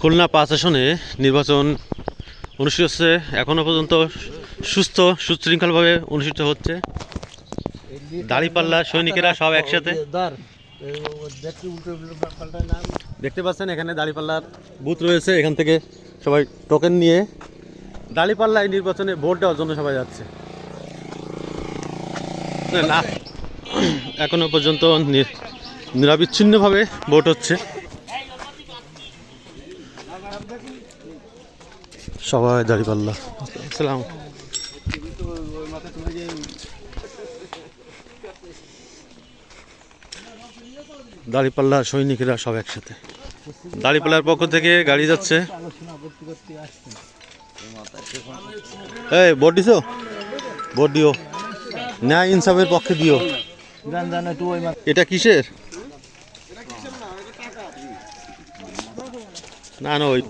খুলনা পাঁচ আসনে নির্বাচন অনুষ্ঠিত হচ্ছে। এখনও পর্যন্ত সুস্থ, সুশৃঙ্খলভাবে অনুষ্ঠিত হচ্ছে। দাঁড়িপাল্লা সৈনিকেরা সব একসাথে। দেখতে পাচ্ছেন, এখানে দাঁড়িপাল্লার বুথ রয়েছে। এখান থেকে সবাই টোকেন নিয়ে দাঁড়িপাল্লায় নির্বাচনে ভোট দেওয়ার জন্য সবাই যাচ্ছে। না, এখনও পর্যন্ত নিরবিচ্ছিন্নভাবে ভোট হচ্ছে। সবাই দাঁড়িপাল্লা আসসালাম দাঁড়িপাল্লা সৈনিকেরা সব একসাথে। দাঁড়িপাল্লার পক্ষ থেকে গাড়ি যাচ্ছে। এই ভোট দিছো? ভোট দিও। ন্যায় ইনসাফের পক্ষে দিও। এটা কিসের? না না ওই